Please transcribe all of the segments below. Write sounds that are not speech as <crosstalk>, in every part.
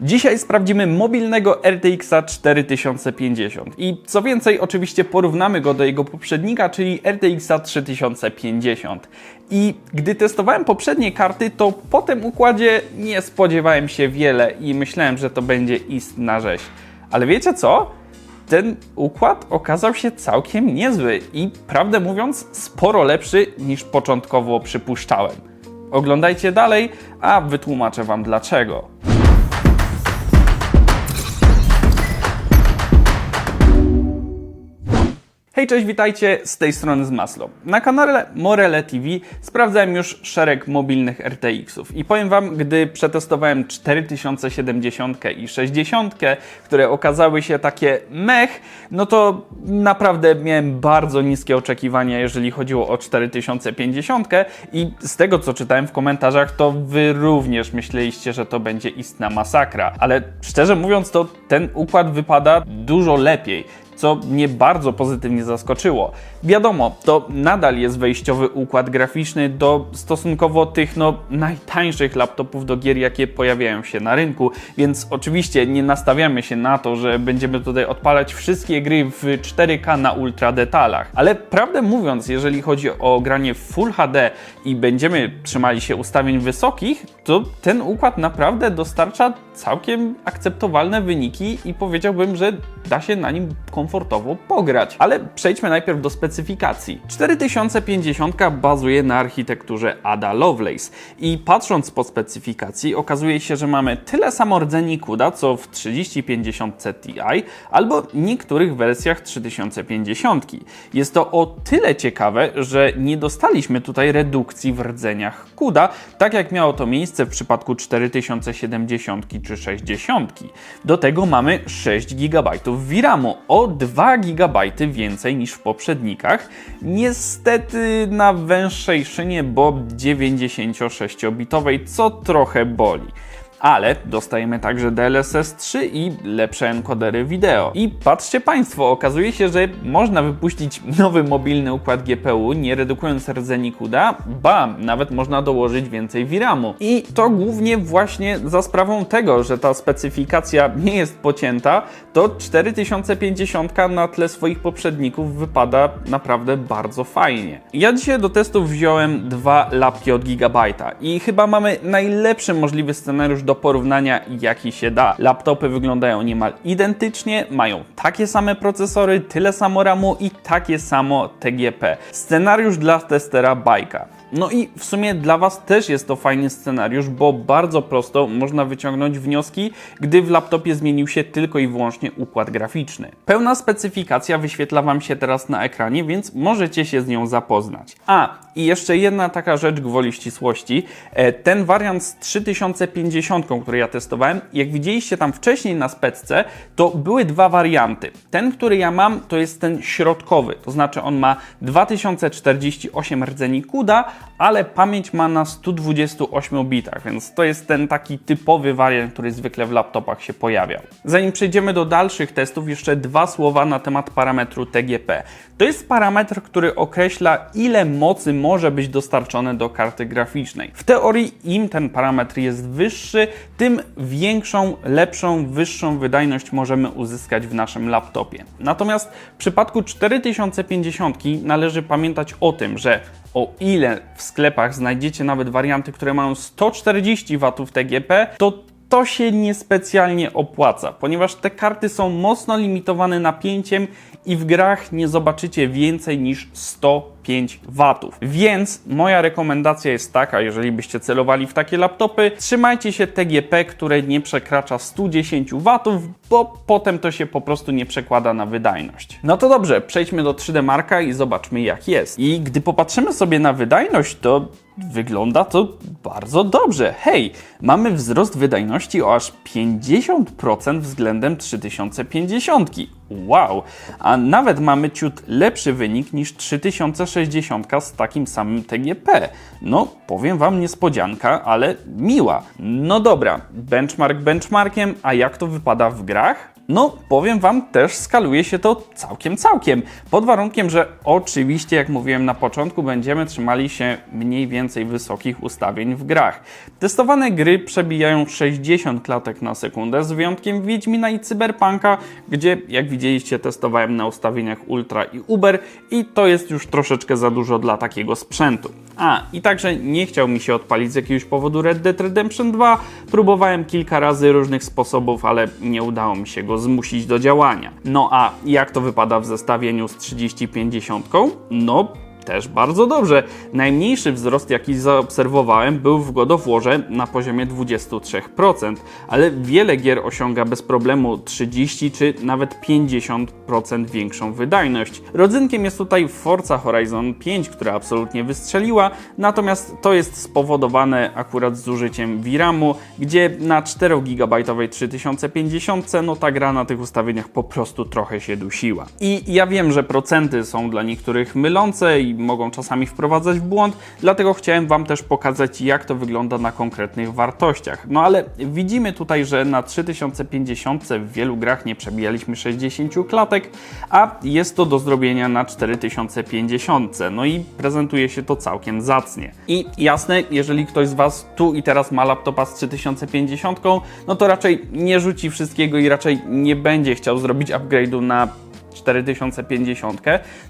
Dzisiaj sprawdzimy mobilnego RTX 4050 i co więcej, oczywiście porównamy go do jego poprzednika, czyli RTX 3050. I gdy testowałem poprzednie karty, to po tym układzie nie spodziewałem się wiele i myślałem, że to będzie istna rzeź. Ale wiecie co? Ten układ okazał się całkiem niezły i prawdę mówiąc sporo lepszy niż początkowo przypuszczałem. Oglądajcie dalej, a wytłumaczę Wam dlaczego. Hej, cześć, witajcie z tej strony z Maslo. Na kanale Morele TV sprawdzałem już szereg mobilnych RTX-ów i powiem Wam, gdy przetestowałem 4070 i 60, które okazały się takie mech, no to naprawdę miałem bardzo niskie oczekiwania, jeżeli chodziło o 4050 i z tego, co czytałem w komentarzach, to Wy również myśleliście, że to będzie istna masakra. Ale szczerze mówiąc, to ten układ wypada dużo lepiej co mnie bardzo pozytywnie zaskoczyło. Wiadomo, to nadal jest wejściowy układ graficzny do stosunkowo tych no, najtańszych laptopów do gier, jakie pojawiają się na rynku, więc oczywiście nie nastawiamy się na to, że będziemy tutaj odpalać wszystkie gry w 4K na ultra detalach. Ale prawdę mówiąc, jeżeli chodzi o granie w Full HD i będziemy trzymali się ustawień wysokich, to ten układ naprawdę dostarcza całkiem akceptowalne wyniki i powiedziałbym, że da się na nim komfortowo pograć. Ale przejdźmy najpierw do specyfikacji. 4050 bazuje na architekturze Ada Lovelace i patrząc po specyfikacji okazuje się, że mamy tyle samo rdzeni CUDA co w 3050 Ti albo niektórych wersjach 3050. Jest to o tyle ciekawe, że nie dostaliśmy tutaj redukcji w rdzeniach CUDA, tak jak miało to miejsce w przypadku 4070 czy 60. Do tego mamy 6 GB VRAMu, o 2 GB więcej niż w poprzednikach. Niestety na węższej szynie, bo 96-bitowej, co trochę boli ale dostajemy także DLSS 3 i lepsze encodery wideo. I patrzcie Państwo, okazuje się, że można wypuścić nowy mobilny układ GPU, nie redukując rdzeni CUDA, ba, nawet można dołożyć więcej VRAMu. I to głównie właśnie za sprawą tego, że ta specyfikacja nie jest pocięta, to 4050 na tle swoich poprzedników wypada naprawdę bardzo fajnie. Ja dzisiaj do testów wziąłem dwa lapki od Gigabyte'a i chyba mamy najlepszy możliwy scenariusz do porównania, jaki się da. Laptopy wyglądają niemal identycznie, mają takie same procesory, tyle samo RAMu i takie samo TGP. Scenariusz dla testera bajka. No i w sumie dla Was też jest to fajny scenariusz, bo bardzo prosto można wyciągnąć wnioski, gdy w laptopie zmienił się tylko i wyłącznie układ graficzny. Pełna specyfikacja wyświetla Wam się teraz na ekranie, więc możecie się z nią zapoznać. A, i jeszcze jedna taka rzecz gwoli ścisłości. E, Ten wariant z 3050, który ja testowałem, jak widzieliście tam wcześniej na specce, to były dwa warianty. Ten, który ja mam, to jest ten środkowy, to znaczy on ma 2048 rdzeni CUDA, ale pamięć ma na 128 bitach, więc to jest ten taki typowy wariant, który zwykle w laptopach się pojawiał. Zanim przejdziemy do dalszych testów, jeszcze dwa słowa na temat parametru TGP. To jest parametr, który określa, ile mocy może być dostarczone do karty graficznej. W teorii, im ten parametr jest wyższy, tym większą, lepszą, wyższą wydajność możemy uzyskać w naszym laptopie. Natomiast w przypadku 4050 należy pamiętać o tym, że o ile w sklepach znajdziecie nawet warianty, które mają 140 W TGP, to to się niespecjalnie opłaca, ponieważ te karty są mocno limitowane napięciem i w grach nie zobaczycie więcej niż 105 W. Więc moja rekomendacja jest taka, jeżeli byście celowali w takie laptopy, trzymajcie się TGP, które nie przekracza 110 W, bo potem to się po prostu nie przekłada na wydajność. No to dobrze, przejdźmy do 3D Marka i zobaczmy jak jest. I gdy popatrzymy sobie na wydajność, to wygląda to bardzo dobrze. Hej, mamy wzrost wydajności o aż 50% względem 3050. Wow, a nawet mamy ciut lepszy wynik niż 3060 z takim samym TGP. No, powiem Wam niespodzianka, ale miła. No dobra, benchmark benchmarkiem, a jak to wypada w grach? No, powiem Wam, też skaluje się to całkiem, całkiem. Pod warunkiem, że oczywiście, jak mówiłem na początku, będziemy trzymali się mniej więcej wysokich ustawień w grach. Testowane gry przebijają 60 klatek na sekundę, z wyjątkiem Wiedźmina i Cyberpunka, gdzie, jak widzieliście, testowałem na ustawieniach Ultra i Uber i to jest już troszeczkę za dużo dla takiego sprzętu. A, i także nie chciał mi się odpalić z jakiegoś powodu Red Dead Redemption 2. Próbowałem kilka razy różnych sposobów, ale nie udało mi się go zmusić do działania. No a jak to wypada w zestawieniu z 3050? No, też bardzo dobrze. Najmniejszy wzrost, jaki zaobserwowałem, był w God na poziomie 23%, ale wiele gier osiąga bez problemu 30 czy nawet 50% większą wydajność. Rodzynkiem jest tutaj Forza Horizon 5, która absolutnie wystrzeliła, natomiast to jest spowodowane akurat z użyciem VRAMu, gdzie na 4 GB 3050 no ta gra na tych ustawieniach po prostu trochę się dusiła. I ja wiem, że procenty są dla niektórych mylące i mogą czasami wprowadzać w błąd, dlatego chciałem Wam też pokazać, jak to wygląda na konkretnych wartościach. No ale widzimy tutaj, że na 3050 w wielu grach nie przebijaliśmy 60 klatek, a jest to do zrobienia na 4050. No i prezentuje się to całkiem zacnie. I jasne, jeżeli ktoś z Was tu i teraz ma laptopa z 3050, no to raczej nie rzuci wszystkiego i raczej nie będzie chciał zrobić upgrade'u na 4050.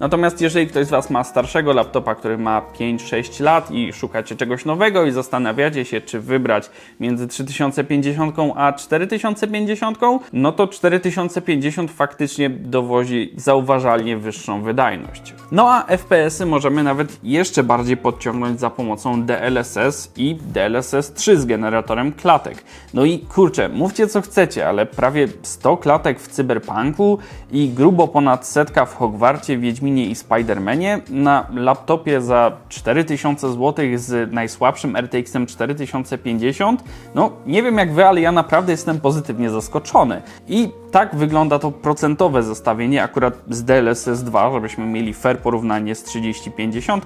Natomiast jeżeli ktoś z Was ma starszego laptopa, który ma 5-6 lat i szukacie czegoś nowego i zastanawiacie się, czy wybrać między 3050 a 4050, no to 4050 faktycznie dowozi zauważalnie wyższą wydajność. No a FPS-y możemy nawet jeszcze bardziej podciągnąć za pomocą DLSS i DLSS 3 z generatorem klatek. No i kurczę, mówcie co chcecie, ale prawie 100 klatek w Cyberpunku i grubo ponad setka w Hogwarcie, Wiedźminie i Spidermanie na laptopie za 4000 zł z najsłabszym RTX-em 4050. No, nie wiem jak wy, ale ja naprawdę jestem pozytywnie zaskoczony. I tak wygląda to procentowe zestawienie akurat z DLSS 2, żebyśmy mieli fair porównanie z 3050.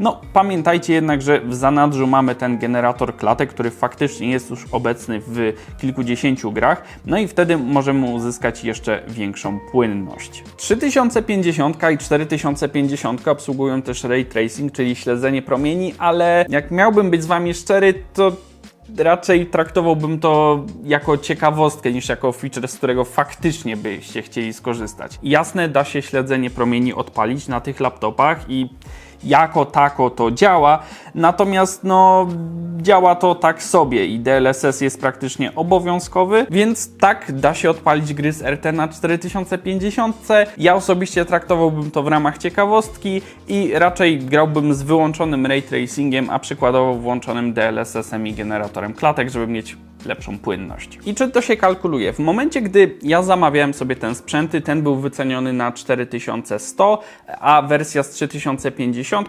No, pamiętajcie jednak, że w zanadrzu mamy ten generator klatek, który faktycznie jest już obecny w kilkudziesięciu grach, no i wtedy możemy uzyskać jeszcze większą płynność. 3050 i 4050 obsługują też ray tracing, czyli śledzenie promieni, ale jak miałbym być z Wami szczery, to raczej traktowałbym to jako ciekawostkę niż jako feature, z którego faktycznie byście chcieli skorzystać. Jasne, da się śledzenie promieni odpalić na tych laptopach i jako tako to działa, natomiast no działa to tak sobie i DLSS jest praktycznie obowiązkowy, więc tak da się odpalić gry z RT na 4050. Ja osobiście traktowałbym to w ramach ciekawostki i raczej grałbym z wyłączonym ray tracingiem, a przykładowo włączonym DLSS-em i generatorem klatek, żeby mieć lepszą płynność. I czy to się kalkuluje? W momencie, gdy ja zamawiałem sobie ten sprzęty, ten był wyceniony na 4100, a wersja z 3050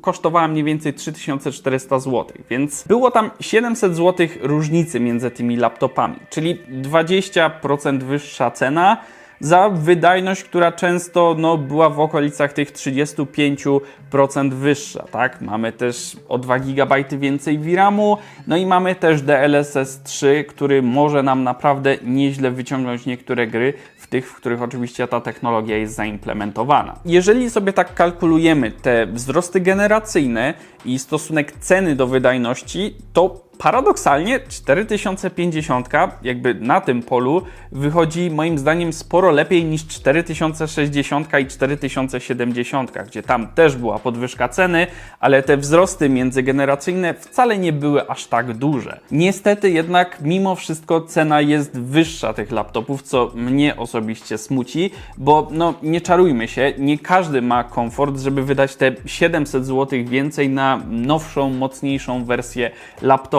kosztowała mniej więcej 3400 zł, więc było tam 700 zł różnicy między tymi laptopami, czyli 20% wyższa cena za wydajność, która często no, była w okolicach tych 35% wyższa, tak? Mamy też o 2 GB więcej VRAMu, no i mamy też DLSS 3, który może nam naprawdę nieźle wyciągnąć niektóre gry, w tych, w których oczywiście ta technologia jest zaimplementowana. Jeżeli sobie tak kalkulujemy te wzrosty generacyjne i stosunek ceny do wydajności, to paradoksalnie 4050 jakby na tym polu wychodzi moim zdaniem sporo lepiej niż 4060 i 4070, gdzie tam też była podwyżka ceny, ale te wzrosty międzygeneracyjne wcale nie były aż tak duże. Niestety jednak mimo wszystko cena jest wyższa tych laptopów, co mnie osobiście smuci, bo no nie czarujmy się, nie każdy ma komfort, żeby wydać te 700 zł więcej na nowszą, mocniejszą wersję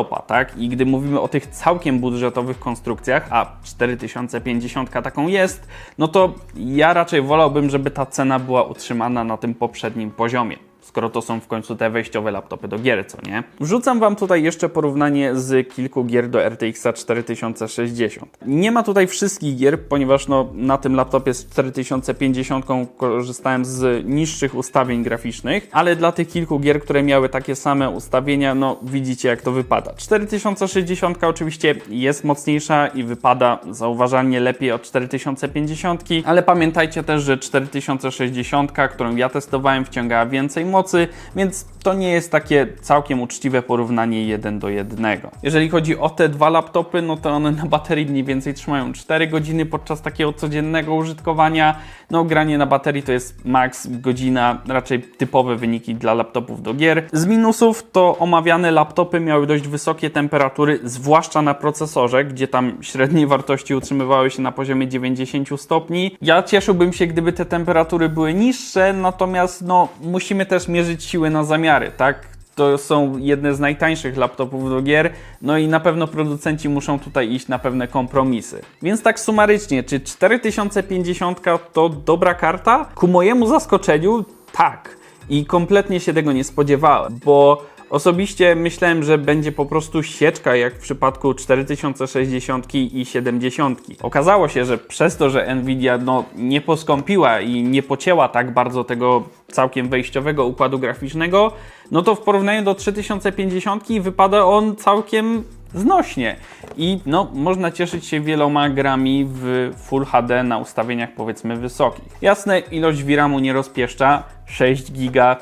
laptopa tak? I gdy mówimy o tych całkiem budżetowych konstrukcjach, a 4050 taką jest, no to ja raczej wolałbym, żeby ta cena była utrzymana na tym poprzednim poziomie. Skoro to są w końcu te wejściowe laptopy do gier, co nie? Wrzucam Wam tutaj jeszcze porównanie z kilku gier do RTX 4060. Nie ma tutaj wszystkich gier, ponieważ no, na tym laptopie z 4050 korzystałem z niższych ustawień graficznych, ale dla tych kilku gier, które miały takie same ustawienia, no widzicie jak to wypada. 4060 oczywiście jest mocniejsza i wypada zauważalnie lepiej od 4050, ale pamiętajcie też, że 4060, którą ja testowałem, wciągała więcej mocy, więc to nie jest takie całkiem uczciwe porównanie jeden do jednego. Jeżeli chodzi o te dwa laptopy, no to one na baterii mniej więcej trzymają 4 godziny podczas takiego codziennego użytkowania. No granie na baterii to jest max godzina, raczej typowe wyniki dla laptopów do gier. Z minusów to omawiane laptopy miały dość wysokie temperatury, zwłaszcza na procesorze, gdzie tam średnie wartości utrzymywały się na poziomie 90 stopni. Ja cieszyłbym się, gdyby te temperatury były niższe, natomiast no musimy też mierzyć siły na zamiary, tak? To są jedne z najtańszych laptopów do gier, no i na pewno producenci muszą tutaj iść na pewne kompromisy. Więc tak sumarycznie, czy 4050 to dobra karta? Ku mojemu zaskoczeniu tak. I kompletnie się tego nie spodziewałem, bo Osobiście myślałem, że będzie po prostu sieczka, jak w przypadku 4060 i 70. Okazało się, że przez to, że Nvidia no, nie poskąpiła i nie pocięła tak bardzo tego całkiem wejściowego układu graficznego, no to w porównaniu do 3050 wypada on całkiem znośnie. I no, można cieszyć się wieloma grami w Full HD na ustawieniach powiedzmy wysokich. Jasne, ilość VRAMu nie rozpieszcza, 6 giga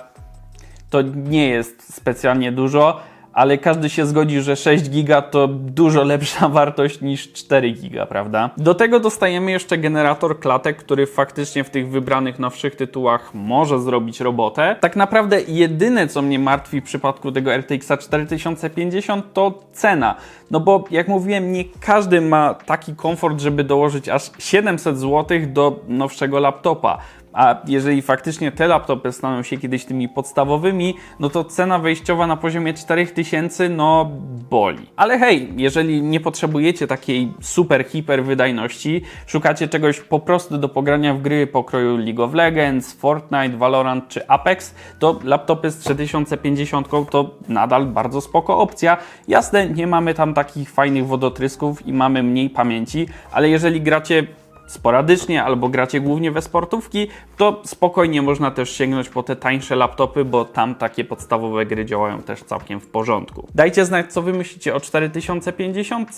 to nie jest specjalnie dużo, ale każdy się zgodzi, że 6 giga to dużo lepsza <laughs> wartość niż 4 giga, prawda? Do tego dostajemy jeszcze generator klatek, który faktycznie w tych wybranych nowszych tytułach może zrobić robotę. Tak naprawdę jedyne, co mnie martwi w przypadku tego RTX 4050 to cena. No bo jak mówiłem, nie każdy ma taki komfort, żeby dołożyć aż 700 zł do nowszego laptopa. A jeżeli faktycznie te laptopy staną się kiedyś tymi podstawowymi, no to cena wejściowa na poziomie 4000 no boli. Ale hej, jeżeli nie potrzebujecie takiej super hiper wydajności, szukacie czegoś po prostu do pogrania w gry pokroju League of Legends, Fortnite, Valorant czy Apex, to laptopy z 3050 to nadal bardzo spoko opcja. Jasne, nie mamy tam takich fajnych wodotrysków i mamy mniej pamięci, ale jeżeli gracie sporadycznie albo gracie głównie we sportówki, to spokojnie można też sięgnąć po te tańsze laptopy, bo tam takie podstawowe gry działają też całkiem w porządku. Dajcie znać, co wy myślicie o 4050,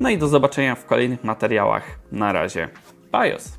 no i do zobaczenia w kolejnych materiałach. Na razie. Bajos!